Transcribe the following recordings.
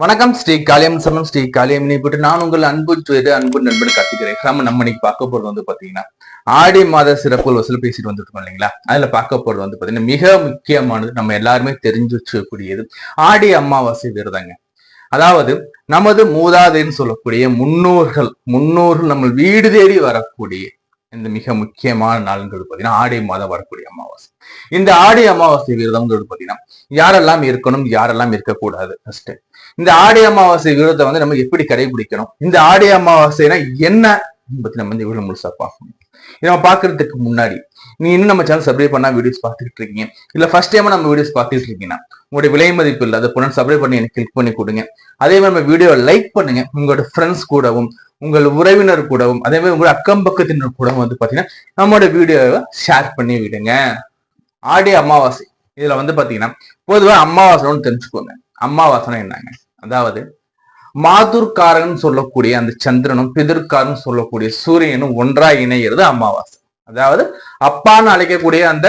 வணக்கம் ஸ்ரீ காளியம் சமம் ஸ்ரீ காளியம் போட்டு நான் உங்கள் அன்பு துயது அன்பு நண்பன் கத்துக்கிறேன் நம்ம நம்ம இன்னைக்கு பார்க்க போறது வந்து பாத்தீங்கன்னா ஆடி மாத சிறப்பு வசூல் பேசிட்டு வந்துருக்கோம் இல்லைங்களா? அதுல பார்க்க போறது வந்து பாத்தீங்கன்னா மிக முக்கியமானது நம்ம எல்லாருமே தெரிஞ்சு வச்சுக்கூடியது ஆடி அமாவாசை விரதங்க. அதாவது நமது மூதாதைன்னு சொல்லக்கூடிய முன்னோர்கள் முன்னோர்கள் நம்ம வீடு தேடி வரக்கூடிய இந்த மிக முக்கியமான நாள்ங்கிறது பாத்தீங்கன்னா ஆடி மாதம் வரக்கூடிய அமாவாசை. இந்த ஆடி அமாவாசை விரதம்ங்கிறது பாத்தீங்கன்னா யாரெல்லாம் இருக்கணும் யாரெல்லாம் இருக்கக்கூடாது ஃபர்ஸ்ட் இந்த ஆடி அமாவாசை விரதத்தை வந்து நம்ம எப்படி கடைபிடிக்கணும்? இந்த ஆடி அமாவாசைனா என்ன பத்தி நம்ம இந்த வீடியோ முழுசா பார்க்கணும் இதை நம்ம பாக்குறதுக்கு முன்னாடி நீ இன்னும் நம்ம சேனல் சப்ஸ்கிரைப் பண்ணா வீடியோஸ் பார்த்துட்டு இருக்கீங்க இல்ல ஃபர்ஸ்ட் டைம் நம்ம வீடியோஸ் பார்த்துட்டு இருக்கீங்கன்னா உங்களுடைய விலை மதிப்பு இல்லை அதை புனல் சப்ஸ்கிரைப் பண்ணி எனக்கு கிளிக் பண்ணி கொடுங்க. அதே மாதிரி நம்ம வீடியோ லைக் பண்ணுங்க உங்களோட ஃப்ரெண்ட்ஸ் கூடவும் உங்கள் உறவினர் கூடவும் அதே மாதிரி உங்களோட அக்கம் பக்கத்தினர் கூடவும் வந்து பாத்தீங்கன்னா நம்மளோட வீடியோவை ஷேர் பண்ணி விடுங்க. ஆடி அமாவாசை. இதுல வந்து பாத்தீங்கன்னா பொதுவாக அமாவாசைன்னு தெரிஞ்சுக்கோங்க. அமாவாசனை என்னங்க அதாவது மாதுர்காரன் சொல்லக்கூடிய அந்த சந்திரனும் பிதிர்காரன் சொல்லக்கூடிய சூரியனும் ஒன்றாய் இணைகிறது அமாவாசை அதாவது அப்பான்னு அழைக்கக்கூடிய அந்த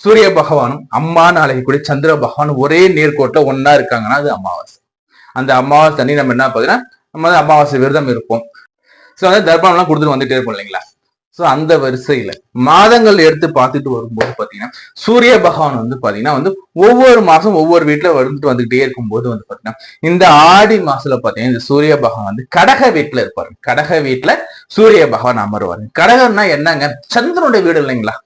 சூரிய பகவானும் அம்மான்னு அழைக்கக்கூடிய சந்திர பகவானும் ஒரே நேர்கோட்டில் ஒன்னா இருக்காங்கன்னா அது அமாவாசை அந்த அமாவாசை தண்ணி நம்ம என்ன பார்த்தீங்கன்னா நம்ம அமாவாசை விரதம் இருப்போம். ஸோ வந்து தர்ப்பணம்லாம் கொடுத்துட்டு வந்துட்டே இருப்போம் இல்லைங்களா? ஸோ அந்த வரிசையில மாதங்கள் எடுத்து பார்த்துட்டு வரும்போது பாத்தீங்கன்னா சூரிய பகவான் வந்து பாத்தீங்கன்னா வந்து ஒவ்வொரு மாசம் ஒவ்வொரு வீட்டுல வந்துட்டு வந்துகிட்டே இருக்கும்போது வந்து பாத்தீங்கன்னா இந்த ஆடி மாசத்துல பாத்தீங்கன்னா இந்த சூரிய பகவான் வந்து கடக வீட்டுல இருப்பாரு. கடக வீட்டுல சூரிய பகவான் அமருவாரு. கடகம்னா என்னங்க? சந்திரனுடைய வீடு இல்லைங்களா?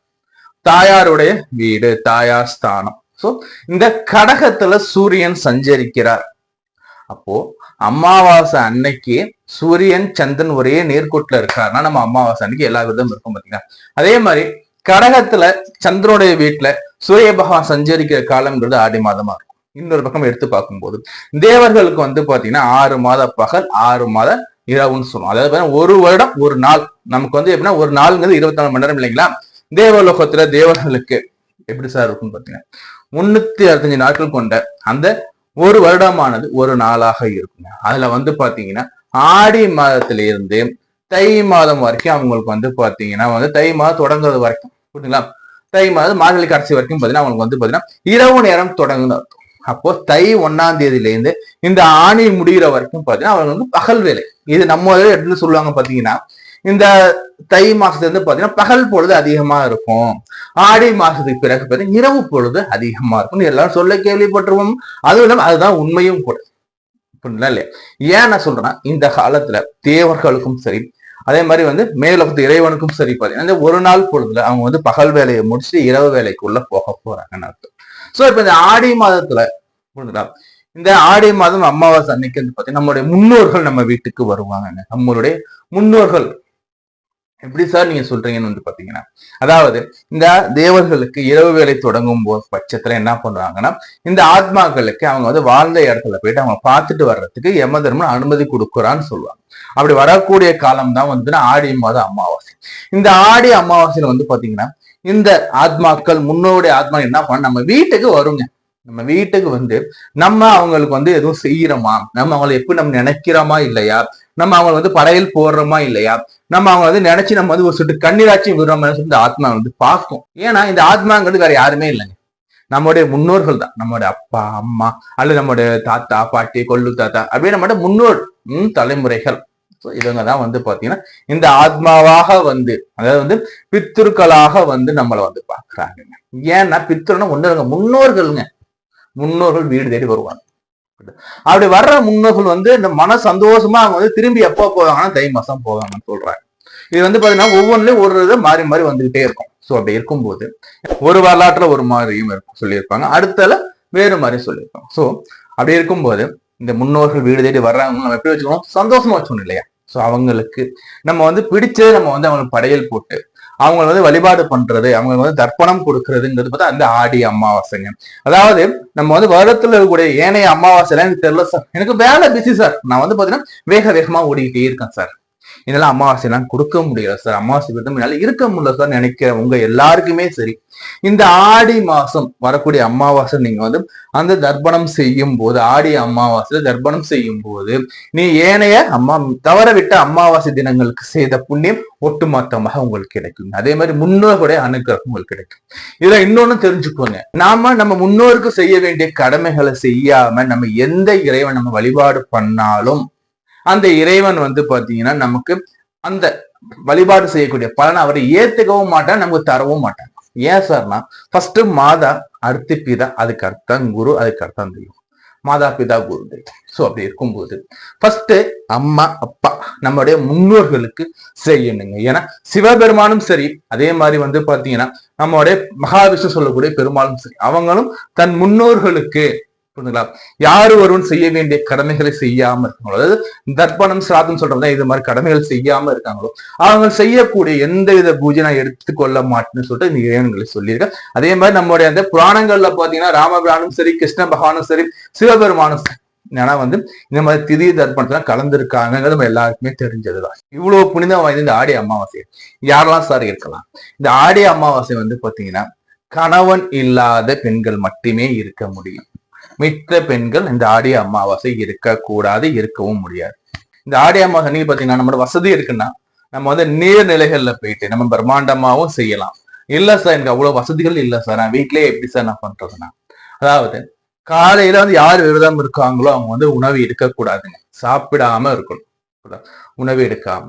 தாயாருடைய வீடு தாயார் ஸ்தானம். சோ இந்த கடகத்துல சூரியன் சஞ்சரிக்கிறார். அப்போ அமாவாசை அன்னைக்கு சூரியன் சந்திரன் ஒரே நேர்கோட்டில் இருக்காருன்னா நம்ம அமாவாசை அன்னைக்கு எல்லா விதம் இருக்கும் பார்த்தீங்கன்னா அதே மாதிரி கடகத்துல சந்திரனுடைய வீட்டுல சூரிய பகவான் சஞ்சரிக்கிற காலம்ன்றது ஆடி மாதமா இருக்கும். இன்னொரு பக்கம் எடுத்து பார்க்கும்போது தேவர்களுக்கு வந்து பாத்தீங்கன்னா ஆறு மாத பகல் ஆறு மாத இரவுன்னு சொல்லுவோம் அதாவது ஒரு வருடம் ஒரு நாள். நமக்கு வந்து எப்படின்னா ஒரு நாளுங்கிறது இருபத்தி நாலு மணி நேரம் இல்லைங்களா? தேவலோகத்துல தேவர்களுக்கு எப்படி சார் இருக்கும்னு பாத்தீங்கன்னா முன்னூத்தி அறுபத்தஞ்சு நாட்கள் கொண்ட அந்த ஒரு வருடமானது ஒரு நாளாக இருக்குங்க. அதுல வந்து பாத்தீங்கன்னா ஆடி மாதத்துல இருந்து தை மாதம் வரைக்கும் அவங்களுக்கு வந்து பாத்தீங்கன்னா வந்து தை மாதம் தொடங்குறது வரைக்கும் புரியுதுங்களா? தை மாதம் மார்கழி கடைசி வரைக்கும் பாத்தீங்கன்னா அவங்களுக்கு வந்து பாத்தீங்கன்னா இரவு நேரம் தொடங்குன்னு அர்த்தம். அப்போ தை ஒன்னாம் தேதியில இருந்து இந்த ஆணி முடிகிற வரைக்கும் பாத்தீங்கன்னா அவங்க வந்து பகல் வேலை. இது நம்ம இடத்துல சொல்லுவாங்க பாத்தீங்கன்னா இந்த தை மாசத்துல இருந்து பாத்தீங்கன்னா பகல் பொழுது அதிகமா இருக்கும். ஆடி மாசத்துக்கு பிறகு பார்த்தீங்கன்னா இரவு பொழுது அதிகமா இருக்கும். எல்லாரும் சொல்ல கேள்விப்பட்டிருவோம் அதுவும் இல்லாம அதுதான் உண்மையும் கூட. இல்லையா? ஏன் நான் சொல்றேன்னா இந்த காலத்துல தேவர்களுக்கும் சரி அதே மாதிரி வந்து மேலோகத்து இறைவனுக்கும் சரி பாத்தீங்கன்னா ஒரு நாள் பொழுதுல அவங்க வந்து பகல் வேலையை முடிச்சுட்டு இரவு வேலைக்குள்ள போக போறாங்கன்னு அர்த்தம். சோ இப்ப இந்த ஆடி மாதத்துல புரியுதுங்களா இந்த ஆடி மாதம் அமாவாசை அன்னைக்கு வந்து பாத்தீங்கன்னா நம்மளுடைய முன்னோர்கள் நம்ம வீட்டுக்கு வருவாங்க நம்மளுடைய முன்னோர்கள் எப்படி சார் நீங்க சொல்றீங்கன்னு வந்து பாத்தீங்கன்னா அதாவது இந்த தேவர்களுக்கு இரவு வேலை தொடங்கும் போது பட்சத்துல என்ன பண்றாங்கன்னா இந்த ஆத்மாக்களுக்கு அவங்க வந்து வாழ்ந்த இடத்துல போயிட்டு அவங்க பார்த்துட்டு வர்றதுக்கு யம தர்மன் அனுமதி கொடுக்குறான்னு சொல்லுவாங்க. அப்படி வரக்கூடிய காலம் தான் வந்து ஆடி மாத அமாவாசை. இந்த ஆடி அமாவாசையில வந்து பாத்தீங்கன்னா இந்த ஆத்மாக்கள் முன்னோடைய ஆத்மா என்ன பண்ண நம்ம வீட்டுக்கு வருங்க. நம்ம வீட்டுக்கு வந்து நம்ம அவங்களுக்கு வந்து எதுவும் செய்யறோமா? நம்ம அவங்களை எப்படி நம்ம நினைக்கிறோமா இல்லையா? நம்ம அவங்களை வந்து படையில் போடுறோமா இல்லையா? நம்ம அவங்க வந்து நினைச்சு நம்ம வந்து ஒரு சொட்டு கண்ணீராட்சி விடுறோம்னு சொல்லி இந்த ஆத்மா வந்து பார்க்கும். ஏன்னா இந்த ஆத்மாங்கிறது வேற யாருமே இல்லைங்க. நம்மளுடைய முன்னோர்கள் தான். நம்மளுடைய அப்பா அம்மா அல்லது நம்மளுடைய தாத்தா பாட்டி கொள்ளு தாத்தா அப்படியே நம்மளோட முன்னோர் உம் தலைமுறைகள். இவங்க தான் வந்து பாத்தீங்கன்னா இந்த ஆத்மாவாக வந்து அதாவது வந்து பித்திருக்களாக வந்து நம்மளை வந்து பாக்குறாங்க ஏன்னா பித்திருன்னா ஒண்ணு முன்னோர்களுங்க. முன்னோர்கள் வீடு தேடி வருவாங்க. அப்படி வர்ற முன்னோர்கள் வந்து இந்த மன சந்தோஷமா அவங்க வந்து திரும்பி எப்போ போவாங்கன்னா தை மாசம் போவாங்கன்னு சொல்றாங்க. இது வந்து பாத்தீங்கன்னா ஒவ்வொன்றுலயும் ஒரு இதை மாறி மாறி வந்துகிட்டே இருக்கும். ஸோ அப்படி இருக்கும்போது ஒரு வரலாற்றுல ஒரு மாதிரியும் இருக்கும் சொல்லியிருப்பாங்க. அடுத்தல வேறு மாதிரி சொல்லியிருப்பாங்க. ஸோ அப்படி இருக்கும்போது இந்த முன்னோர்கள் வீடு தேடி வர்றவங்க நம்ம எப்படி வச்சுக்கணும்? சந்தோஷமா வச்சுக்கணும் இல்லையா? ஸோ அவங்களுக்கு நம்ம வந்து பிடிச்சே நம்ம வந்து அவங்களுக்கு படையல் போட்டு அவங்க வந்து வழிபாடு பண்றது அவங்களுக்கு வந்து தர்ப்பணம் கொடுக்கறதுங்கிறது பார்த்தா அந்த ஆடி அமாவாசைங்க. அதாவது நம்ம வந்து வருடத்துல இருக்கக்கூடிய ஏனைய அமாவாசைலாம் எனக்கு தெரியல சார். எனக்கு வேலை பிஸி சார். நான் வந்து பாத்தீங்கன்னா வேக வேகமா ஓடிக்கிட்டே இருக்கேன் சார். என்னால அமாவாசை எல்லாம் கொடுக்க முடியல சார். அமாவாசை விரதம் என்னால இருக்க முடியல சார் நினைக்கிற உங்க எல்லாருக்குமே சரி. இந்த ஆடி மாசம் வரக்கூடிய அமாவாசை நீங்க வந்து அந்த தர்ப்பணம் செய்யும் போது ஆடி அமாவாசை தர்ப்பணம் செய்யும் போது நீ ஏனைய அம்மா தவற விட்ட அமாவாசை தினங்களுக்கு செய்த புண்ணியம் ஒட்டுமொத்தமாக உங்களுக்கு கிடைக்கும். அதே மாதிரி முன்னோர்களுடைய அனுகிரகம் உங்களுக்கு கிடைக்கும். இதுல இன்னொன்னு தெரிஞ்சுக்கோங்க. நாம நம்ம முன்னோருக்கு செய்ய வேண்டிய கடமைகளை செய்யாம நம்ம எந்த இறைவன் நம்ம வழிபாடு பண்ணாலும் அந்த இறைவன் வந்து பாத்தீங்கன்னா நமக்கு அந்த வழிபாடு செய்யக்கூடிய பலனை அவரை ஏத்துக்கவும் மாட்டான் நமக்கு தரவும் மாட்டான் ஏன் சார்னா ஃபர்ஸ்ட் மாதா அடுத்து பிதா அதுக்கு அர்த்தம் குரு அதுக்கு அர்த்தம் தெய்வம். மாதா பிதா குரு தெய்வம். ஸோ அப்படி இருக்கும்போது ஃபர்ஸ்ட் அம்மா அப்பா நம்முடைய முன்னோர்களுக்கு செய்யணுங்க. ஏன்னா சிவபெருமானும் சரி அதே மாதிரி வந்து பாத்தீங்கன்னா நம்மளுடைய மகாவிஷ்ணு சொல்லக்கூடிய பெருமாளும் சரி அவங்களும் தன் முன்னோர்களுக்கு புரிஞ்சுங்களா? யாரு ஒருவன் செய்ய வேண்டிய கடமைகளை செய்யாம இருக்காங்களோ அதாவது தர்ப்பணம் சிராதம் சொல்றதா இது மாதிரி கடமைகள் செய்யாம இருக்காங்களோ அவங்க செய்யக்கூடிய எந்த வித பூஜை நான் எடுத்துக்கொள்ள மாட்டேன்னு சொல்லிட்டு இந்த இறைவன்களை சொல்லியிருக்கேன் அதே மாதிரி நம்மளுடைய அந்த புராணங்கள்ல பாத்தீங்கன்னா ராமபிரானும் சரி கிருஷ்ண பகவானும் சரி சிவபெருமானும் சரி ஏன்னா வந்து இந்த மாதிரி திதி தர்ப்பணத்துல கலந்துருக்காங்கிறது நம்ம எல்லாருக்குமே தெரிஞ்சதுதான். இவ்வளவு புனிதம் வாய்ந்த இந்த ஆடி அமாவாசை. யாரெல்லாம் சார் இருக்கலாம்? இந்த ஆடி அமாவாசை வந்து பாத்தீங்கன்னா கணவன் இல்லாத பெண்கள் மட்டுமே இருக்க முடியும். மித்த பெண்கள் இந்த ஆடி அமாவாசை இருக்கக்கூடாது இருக்கவும் முடியாது. இந்த ஆடி அமாவாசை நீங்க பாத்தீங்கன்னா நம்மளோட வசதி இருக்குன்னா நம்ம வந்து நீர்நிலைகள்ல போயிட்டு நம்ம பிரம்மாண்டமாவும் செய்யலாம். இல்ல சார் எனக்கு அவ்வளவு வசதிகள் இல்ல சார் நான் வீட்லயே எப்படி சார் நான் பண்றதுன்னா அதாவது காலையில வந்து யார் விரதம் இருக்காங்களோ அவங்க வந்து உணவு எடுக்கக்கூடாதுங்க. சாப்பிடாம இருக்கணும். உணவு எடுக்காம.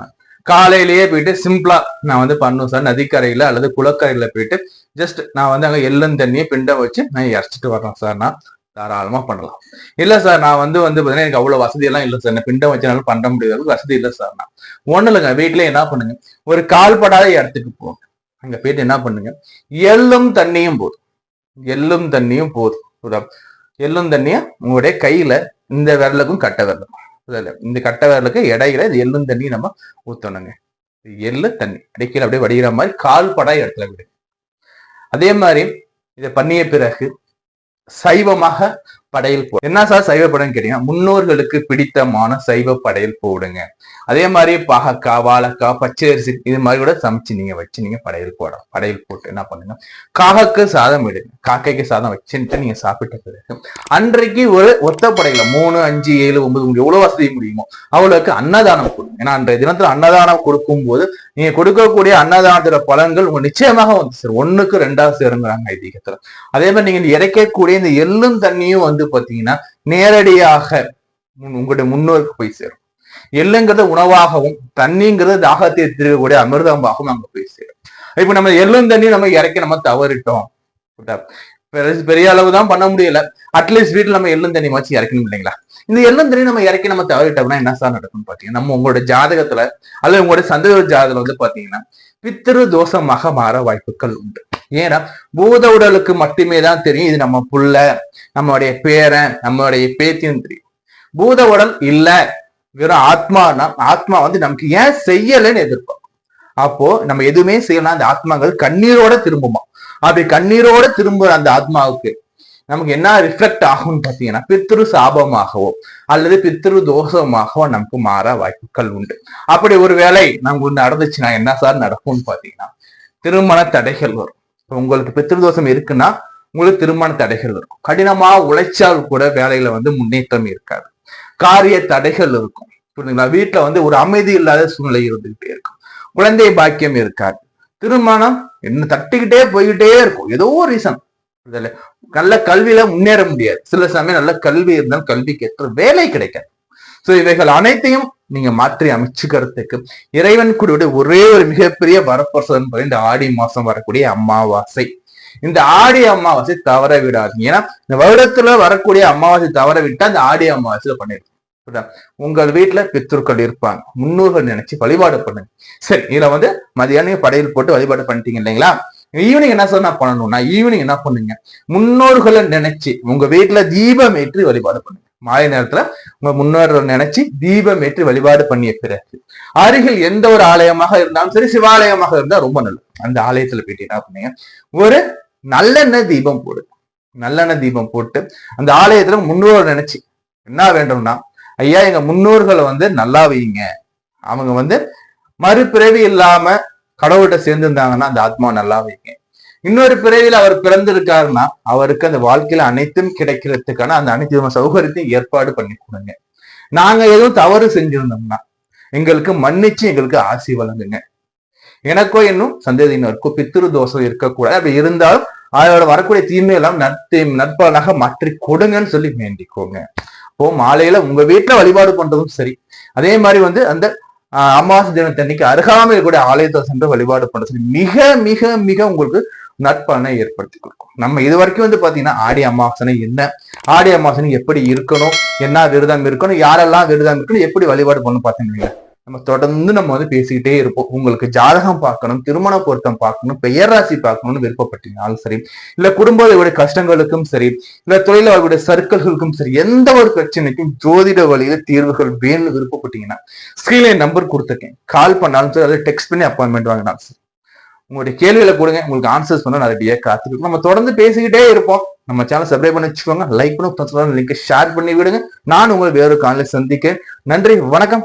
காலையிலேயே போயிட்டு சிம்பிளா நான் வந்து பண்ணும் சார் நதிக்கரையில அல்லது குளக்கரையில போயிட்டு ஜஸ்ட் நான் வந்து அங்க எள்ளும் தண்ணியை பிண்டம் வச்சு நான் இறச்சிட்டு வர்றேன் சார் நான் தாராளமா பண்ணலாம். இல்ல சார் நான் வந்து வந்து பாத்தீங்கன்னா எனக்கு அவ்வளவு வசதி எல்லாம் இல்ல சார் என்ன பிண்டம் வச்சனாலும் பண்ண முடியாது. வசதி இல்ல சார் நான். ஒண்ணு இல்லைங்க. வீட்டுல என்ன பண்ணுங்க? ஒரு கால்படாத இடத்துக்கு போங்க. அங்க போயிட்டு என்ன பண்ணுங்க? எள்ளும் தண்ணியும் போதும். எள்ளும் தண்ணியும் போதும். எள்ளும் தண்ணியும் உங்களுடைய கையில இந்த விரலுக்கும் கட்ட விரலும் இந்த கட்ட விரலுக்கு இடையில இது எள்ளும் தண்ணி நம்ம ஊத்தணுங்க. எள்ளு தண்ணி. அடிக்கல அப்படியே வடிகிற மாதிரி கால்படா இடத்துல விடுங்க. அதே மாதிரி இதை பண்ணிய பிறகு சைவமாக படையல் போ என்ன சார் சைவ படம் கேட்டீங்கன்னா முன்னோர்களுக்கு பிடித்தமான சைவ படையல் போடுங்க. அதே மாதிரி பாகக்காய் வாழைக்காய் பச்சை அரிசி இது மாதிரி கூட சமைச்சு நீங்க வச்சு நீங்க படையல் போடலாம். படையல் போட்டு என்ன பண்ணுங்க? காகக்கு சாதம் விடுங்க காக்கைக்கு சாதம் வச்சுட்டு நீங்க சாப்பிட்ட பிறகு அன்றைக்கு ஒரு ஒத்த படையில மூணு அஞ்சு ஏழு ஒன்பது உங்களுக்கு எவ்வளவு வசதி முடியுமோ அவளுக்கு அன்னதானம் கொடுங்க. ஏன்னா அன்றைய தினத்துல அன்னதானம் கொடுக்கும் போது நீங்க கொடுக்கக்கூடிய அன்னதானத்தோட பலன்கள் உங்க நிச்சயமாக வந்து சார் ஒண்ணுக்கு ரெண்டாவது சேருங்கிறாங்க ஐதீகத்துல. அதே மாதிரி நீங்க இறைக்கக்கூடிய இந்த எள்ளும் தண்ணியும் வந்து பாத்தீங்கன்னா நேரடியாக உங்களுடைய முன்னோருக்கு போய் சேரும். எள்ளுங்கிறது உணவாகவும் தண்ணிங்கிறது தாகத்தை திருக்கக்கூடிய அமிர்தமாகவும் அங்க போய் சேரும். இப்ப நம்ம எள்ளும் தண்ணி நம்ம இறக்கி நம்ம தவறிட்டோம். பெரிய அளவு தான் பண்ண முடியல. அட்லீஸ்ட் வீட்டுல நம்ம எள்ளும் தண்ணி வச்சு இறக்கணும் இல்லைங்களா? இந்த எள்ளும் தண்ணி நம்ம இறக்கி நம்ம தவறிட்டோம்னா என்ன சார் நடக்கும்னு பாத்தீங்கன்னா நம்ம உங்களோட ஜாதகத்துல அல்லது உங்களுடைய சந்தேக ஜாதகத்துல வந்து பாத்தீங்கன்னா பித்திரு தோஷமாக மாற வாய்ப்புகள் உண்டு. ஏன்னா பூத உடலுக்கு மட்டுமே தான் தெரியும். இது நம்ம புள்ள நம்மளுடைய பேரன் நம்மளுடைய பேத்தியும் தெரியும். பூத உடல் இல்ல. வெறும் ஆத்மானா ஆத்மா வந்து நமக்கு ஏன் செய்யலைன்னு எதிர்ப்போம் அப்போ நம்ம எதுவுமே செய்யலாம் அந்த ஆத்மாக்கள் கண்ணீரோட திரும்புமா? அப்படி கண்ணீரோட திரும்புற அந்த ஆத்மாவுக்கு நமக்கு என்ன ரிஃப்ளெக்ட் ஆகும்னு பாத்தீங்கன்னா பித்ரு சாபமாகவோ அல்லது பித்ரு தோஷமாகவோ நமக்கு மாற வாய்ப்புகள் உண்டு. அப்படி ஒரு வேலை நமக்கு நடந்துச்சுன்னா என்ன சார் நடக்கும்னு பாத்தீங்கன்னா திருமண தடைகள் வரும். உங்களுக்கு பித்திருதோஷம் இருக்குன்னா உங்களுக்கு திருமண தடைகள் இருக்கும் கடினமா உழைச்சால் கூட வேலையில வந்து முன்னேற்றம் இருக்காது. காரிய தடைகள் இருக்கும். புரியுதுங்களா வீட்டுல வந்து ஒரு அமைதி இல்லாத சூழ்நிலை இருந்துகிட்டே இருக்கும். குழந்தை பாக்கியம் இருக்காது. திருமணம் என்ன தட்டிக்கிட்டே போய்கிட்டே இருக்கும். ஏதோ ஒரு ரீசன். நல்ல கல்வியில முன்னேற முடியாது. சில சமயம் நல்ல கல்வி இருந்தாலும் கல்விக்கு ஏற்ற வேலை கிடைக்காது. சோ இவைகள் அனைத்தையும் நீங்க மாற்றி அமைச்சுக்கிறதுக்கு இறைவன் கூட ஒரே ஒரு மிகப்பெரிய வரப்பிரசன் இந்த ஆடி மாசம் வரக்கூடிய அமாவாசை. இந்த ஆடி அமாவாசை தவற விடாதீங்க ஏன்னா இந்த வருடத்துல வரக்கூடிய அமாவாசை தவற விட்டா அந்த ஆடி அமாவாசையில பண்ணிருக்கோம் உங்கள் வீட்டுல பித்தூர்கள் இருப்பாங்க. முன்னோர்கள் நினைச்சு வழிபாடு பண்ணுங்க. சரி இதுல வந்து மதியானம் படையில் போட்டு வழிபாடு பண்ணிட்டீங்க இல்லைங்களா? ஈவினிங் என்ன சார் நான் பண்ணணும்னா ஈவினிங் என்ன பண்ணுங்க? முன்னோர்களை நினைச்சு உங்க வீட்டுல தீபம் ஏற்றி வழிபாடு பண்ணுங்க. மாலை நேரத்துல உங்க முன்னோர்கள் நினைச்சு தீபம் ஏற்றி வழிபாடு பண்ணிய பிறகு அருகில் எந்த ஒரு ஆலயமாக இருந்தாலும் சரி சிவாலயமாக இருந்தா ரொம்ப நல்லது. அந்த ஆலயத்துல போயிட்டு என்ன பண்ணீங்க? ஒரு நல்லெண்ணெய் தீபம் போடு. நல்லெண்ணெய் தீபம் போட்டு அந்த ஆலயத்துல முன்னோர்கள் நினைச்சு என்ன வேண்டும்னா ஐயா எங்க முன்னோர்களை வந்து நல்லா வையுங்க. அவங்க வந்து மறுபிறவி இல்லாம கடவுள்கிட்ட சேர்ந்திருந்தாங்கன்னா அந்த ஆத்மா நல்லா வைங்க இன்னொரு பிறவியில் அவர் பிறந்திருக்காருன்னா அவருக்கு அந்த வாழ்க்கையில அனைத்தும் கிடைக்கிறதுக்கான அந்த அனைத்து விதமான சௌகரியத்தையும் ஏற்பாடு பண்ணி கொடுங்க. நாங்க எதுவும் தவறு செஞ்சிருந்தோம்னா எங்களுக்கு மன்னிச்சு எங்களுக்கு ஆசி வழங்குங்க. எனக்கோ இன்னும் சந்ததியினருக்கோ பித்திரு தோஷம் இருக்கக்கூடாது. அப்படி இருந்தாலும் அதோட வரக்கூடிய தீமையெல்லாம் நட்பு நட்பாளாக மாற்றி கொடுங்கன்னு சொல்லி வேண்டிக்கோங்க. இப்போ மாலையில உங்க வீட்டுல வழிபாடு பண்றதும் சரி. அதே மாதிரி வந்து அந்த ஆஹ், அமாவாசை தினத்தன்னைக்கு அருகாமையில் கூட ஆலயத்தை சென்று வழிபாடு பண்றது மிக மிக மிக உங்களுக்கு நற்பலனை ஏற்படுத்தி கொடுக்கும். நம்ம இது வரைக்கும் வந்து பாத்தீங்கன்னா ஆடி அமாவாசனை என்ன? ஆடி அமாவாசனை எப்படி இருக்கணும்? என்ன விரதம் இருக்கணும்? யாரெல்லாம் விரதம் இருக்கணும்? எப்படி வழிபாடு பண்ணணும் பாத்தீங்கன்னா நம்ம தொடர்ந்து நம்ம வந்து பேசிக்கிட்டே இருப்போம். உங்களுக்கு ஜாதகம் பார்க்கணும் திருமண பொருத்தம் பார்க்கணும் பெயர் ராசி பார்க்கணும்னு விருப்பப்பட்டீங்கனாலும் சரி இல்ல குடும்பத்தோட கஷ்டங்களுக்கும் சரி இல்ல தொழிலாளர்களுடைய சர்க்கிள்களுக்கும் சரி எந்த ஒரு பிரச்சனைக்கும் ஜோதிட வழியில தீர்வுகள் வேணும்னு விருப்பப்பட்டீங்கன்னா ஸ்கிரீன்ல நம்பர் கொடுத்துருக்கேன். கால் பண்ணாலும் சரி அதை டெக்ஸ்ட் பண்ணி அப்பாயின்மெண்ட் வாங்கினாலும் சரி. உங்களுடைய கேள்விகளை கொடுங்க உங்களுக்கு ஆன்சர்ஸ் பண்ண நிறைய ரெடியாக காத்துக்கிட்டு நம்ம தொடர்ந்து பேசிக்கிட்டே இருப்போம். நம்ம சேனல் சப்ஸ்கிரைப் பண்ணி வச்சுக்கோங்க. லைக் பண்ணி லிங்க் ஷேர் பண்ணி விடுங்க. நான் உங்களை வேறொரு காலையில் சந்திக்க நன்றி வணக்கம்.